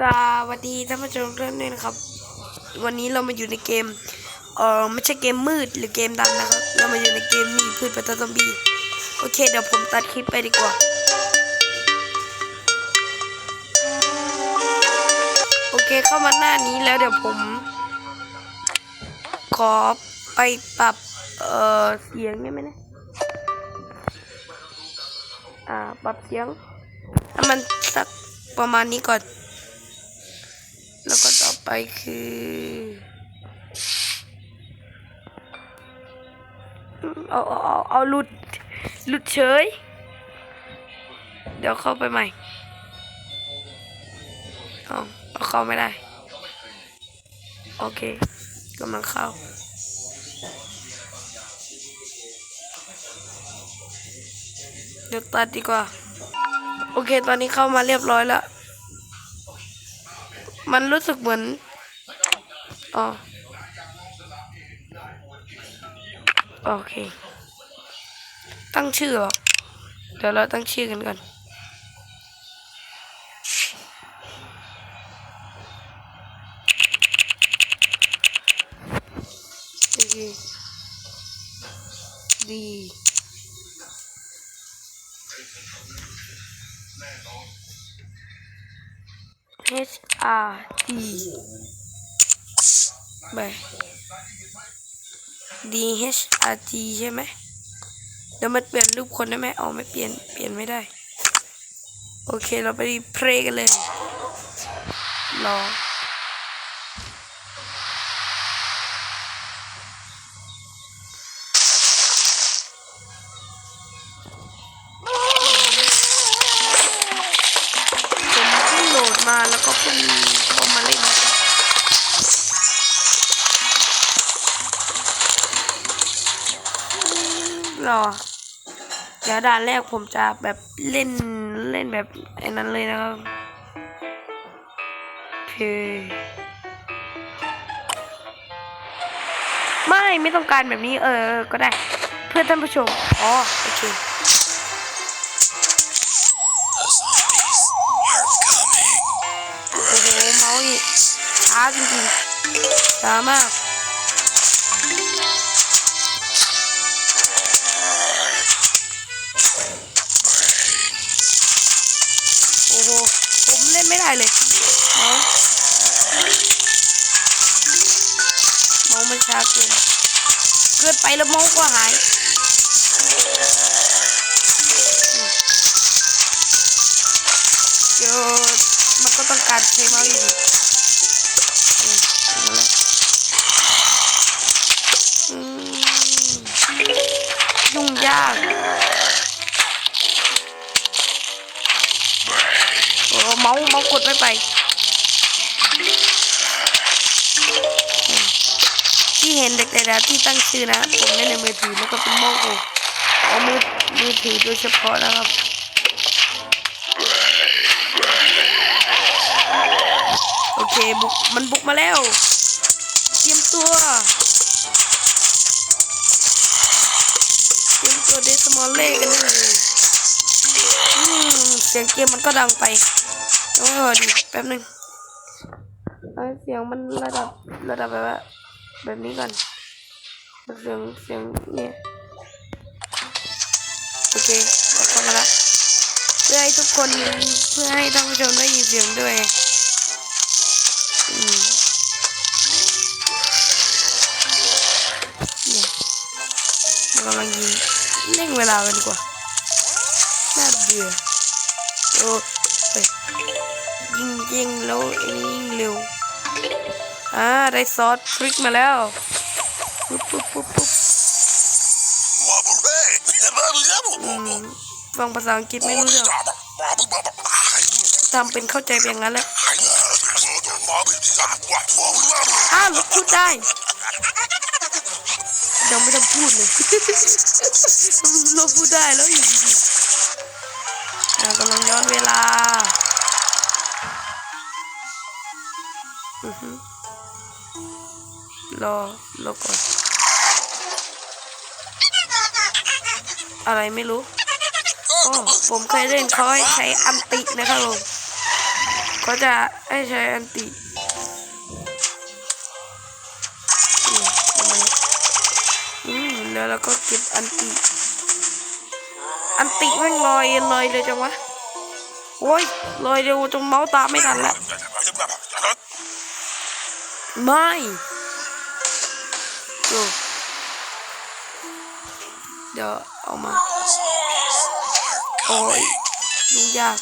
สวัสดีท่านผู้ชมทุกท่านนะครับ วันนี้เรามาอยู่ในเกม เอ่อไม่ใช่เกมมืดหรือเกมดังนะครับ เรามาอยู่ในเกมหนีพืชปัตตาซอมบี้โอเค เดี๋ยวผมตัดคลิปไปดีกว่า โอเคเข้ามาหน้านี้แล้วเดี๋ยวผม ขอไปปรับ เอ่อเสียงได้ไหมนี่ยอ่าปรับเสียงให้มันสักประมาณนี้ก่อน ไปคือ เอาเอาเอาเอาหลุดหลุดเฉย เดี๋ยวเข้าไปใหม่เอาเอาเข้าไม่ได้ โอเคกำลังเข้าเดี๋ยวตัดดีกว่า โอเค ตอนนี้เข้ามาเรียบร้อยแล้ว มันรู้สึกเหมือนอ๋อโอเค ตั้งชื่อเหรอ เดี๋ยวเราตั้งชื่อกันก่อนโอเคดี R D ไป D H R T ใช่ไหมเดี๋ยวมันเปลี่ยนรูปคนได้ไหมอ๋อไม่เปลี่ยน เปลี่ยนไม่ได้ โอเค เราไปเพลงกันเลยรอ ดี๋ยวด่านแรกผมจะแบบเล่นเล่นแบบไอ้นั้นเลยนะครับคือไม่ไม่ต้องการแบบนี้เออก็ได้ เพื่อท่านผู้ชมอ๋อโอเคโอ้โหเมาส์นี่ช้าจริงๆช้ามาก ไม่ได้เลยเมาส์เมาส์มันช้าเกินเกินไปแล้วเมาส์ก็หายเดี๋ยวมันก็ต้องการใช้เมาส์อยู่ กดไม่ไป ที่เห็นเด็กแต่ละที่ตั้งชื่อนะผมเล่นในมือถือแล้วก็เป็นโมโกเอามือมือถือโดยเฉพาะนะครับโอเคบุกมันบุกมาแล้วเตรียมตัวเตรียมตัวเดสมอลเล่กันเลยอืมเสียงเกมมันก็ดังไป ยังไม่พอดีแป๊บหนึงเอเสียงมันระดับระดับแบบว่าแบบนี้ก่อนเสียงเสียงเนี่ยโอเคเราเข้ามาละเพื่อให้ทุกคนเพื่อให้ท่านผู้ชมได้ยินเสียงด้วยเนี่ยกำลังยิงเร่งเวลากันดีกว่าน่าเบื่อโอ้ ยิงยิงแล้วอันนี้ยิงเร็ว อ่า ได้ซอสพริกมาแล้วปุ๊บปุ๊บปุ๊บปุ๊บอืมฟังภาษาอังกฤษไม่รู้เรื่องทำเป็นเข้าใจเป็นอย่างนั้นแหละอ้าวพูดได้เดี๋ยวไม่ต้องพูดเลยเราพูดได้แล้วอยู่ดีๆอ่ากำลังย้อนเวลา รอรอก่อน อะไรไม่รู้โอ้ผมเคยเล่นเขาให้ใช้อันตินะครับผมก็จะให้ใช้อันติอืมแล้วเราก็เก็บอันติ อันติม่งลอยลอยเลยจังวะโอ้ยลอยเร็วจนเมาส์ตาไม่ทันและ ไม่ดูเดี๋ยวเอามาโอ้ยดูยาก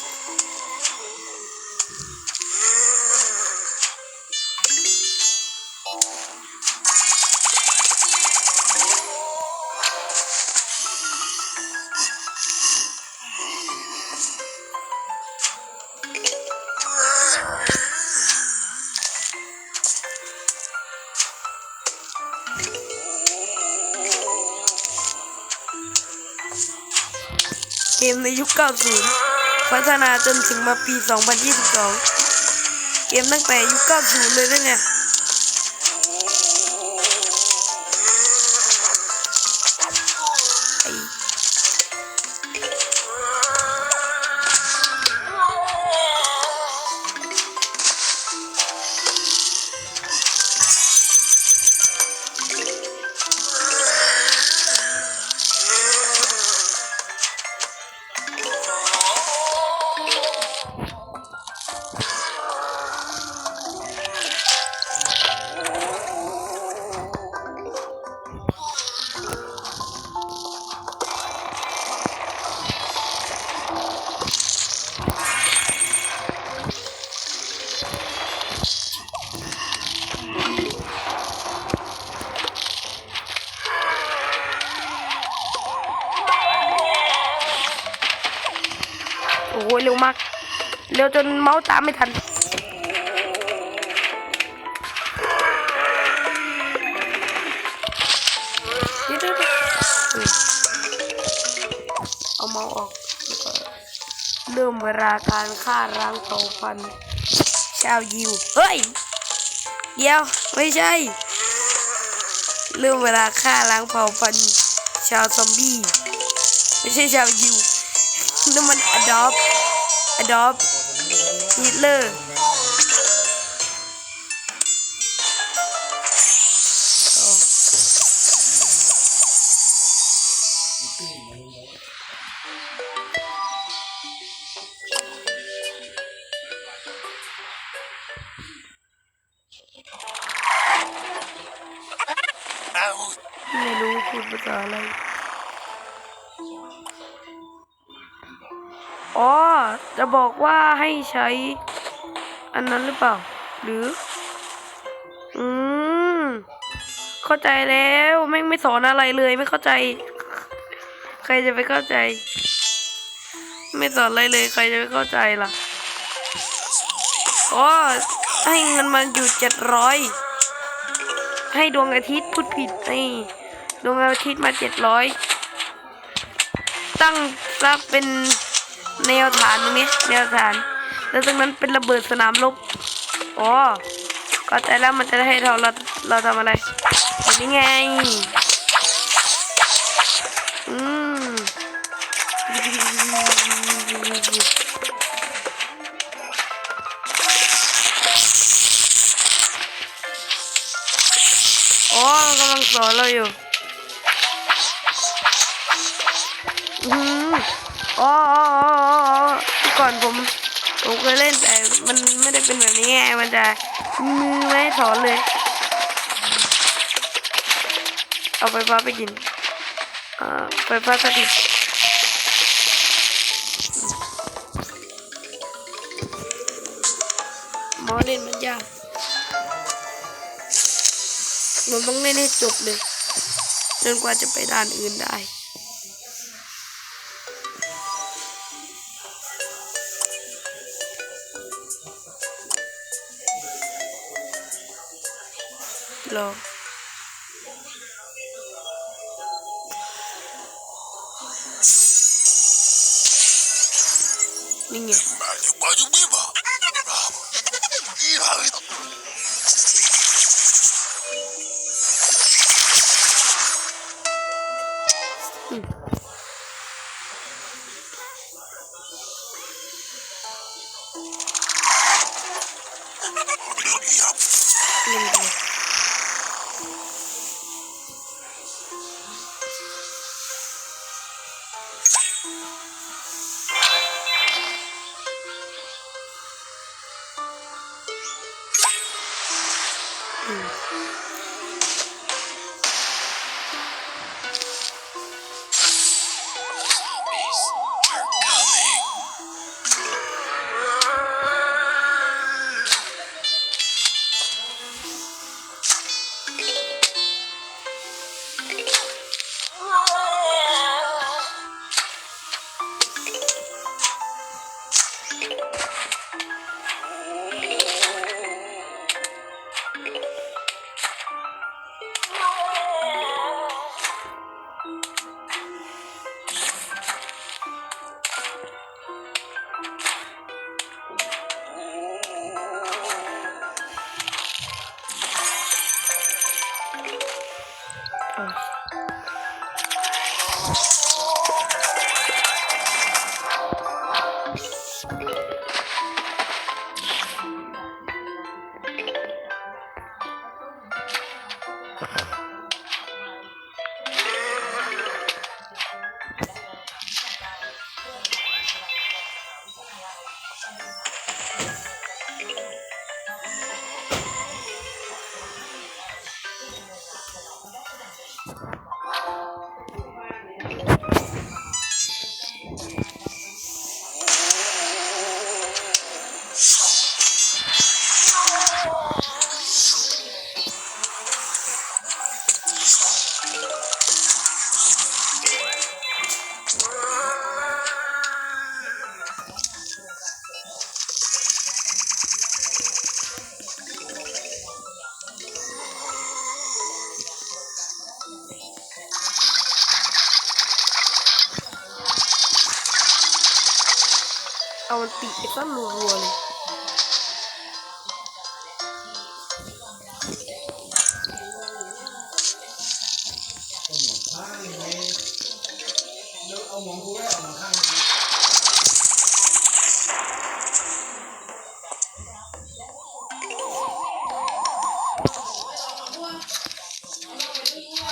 ในยุค 90 พัฒนาจนถึงมาปี 2022 เกมตั้งแต่ยุค 90 เลยนะเนี่ย โอ้ยเร็วมาก เร็วจนเมาส์ตามไม่ทันอ๋อาเมาส์ออก เริ่มเวลาการฆ่าล้างเผ่าพันธ์ชาวยิว เฮ้ย เดี๋ยว ไม่ใช่ เริ่มเวลาฆ่าล้างเผ่าพันธ์ชาวซอมบี้ ไม่ใช่ชาวยิว นั่นมันอดอปอดอปฮิตเลอร์ไม่รู้พูดภาษาอะไร อ๋อ จะบอกว่าให้ใช้ อันนั้นหรือเปล่า หรือ อืม เข้าใจแล้วแม่ไม่สอนอะไรเลยไม่เข้าใจ ใครจะไปเข้าใจ ไม่สอนอะไรเลย ใครจะไปเข้าใจล่ะอ๋อให้เงินมันอยู่เจ็ดร้อยให้ดวงอาทิตย์พูดผิดนี่ดวงอาทิตย์มาเจ็ดร้อยตั้งซักเป็น แนวฐานตรงนี้แนวฐาน แล้วตรงนั้นเป็นระเบิดสนามรบอ๋อก็ใจแล้วมันจะได้ให้เราเราเราทำอะไรแบบนี้ไงอืมอ๋อมันกำลังสอนเราอยู่อืม อ๋อก่อนผมผมเคยเล่นแต่มันไม่ได้เป็นแบบนี้ไง มันจะมือไม่ให้สอนเลย เอาไฟฟ้าไปกินอ่าไฟฟ้าสถิตหมอเล่นมันยากมันต้องเล่นให้จบเลย จนกว่าจะไปด่านอื่นได้ รอนี่ไ เอามันติดไปซะรัวๆเลย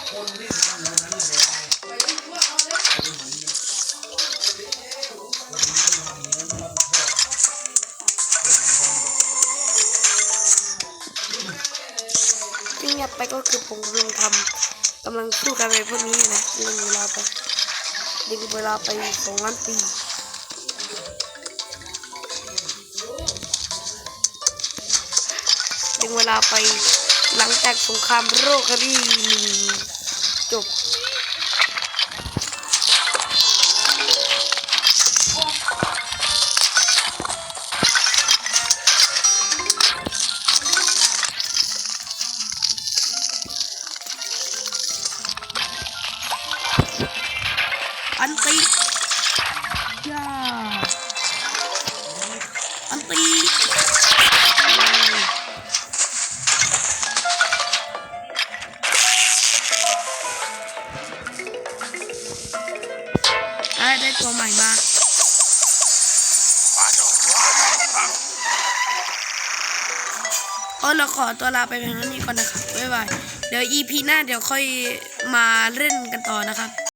คนที่ ไปก็คือผมกำลังทำกำลังสู้กันไปพวกนี้นะดึงเวลาไปดึงเวลาไปสองล้านปีดึงเวลาไปหลังจากสงครามโรคคดีหนึ่งจบ อันตีได้ตัวใหม่มาโออเราขอตัวลาไปเพียงเท่านี้ก่อนนะครับบ๊ายบาย เดี๋ยว EP หน้าเดี๋ยวค่อยมาเล่นกันต่อนะครับ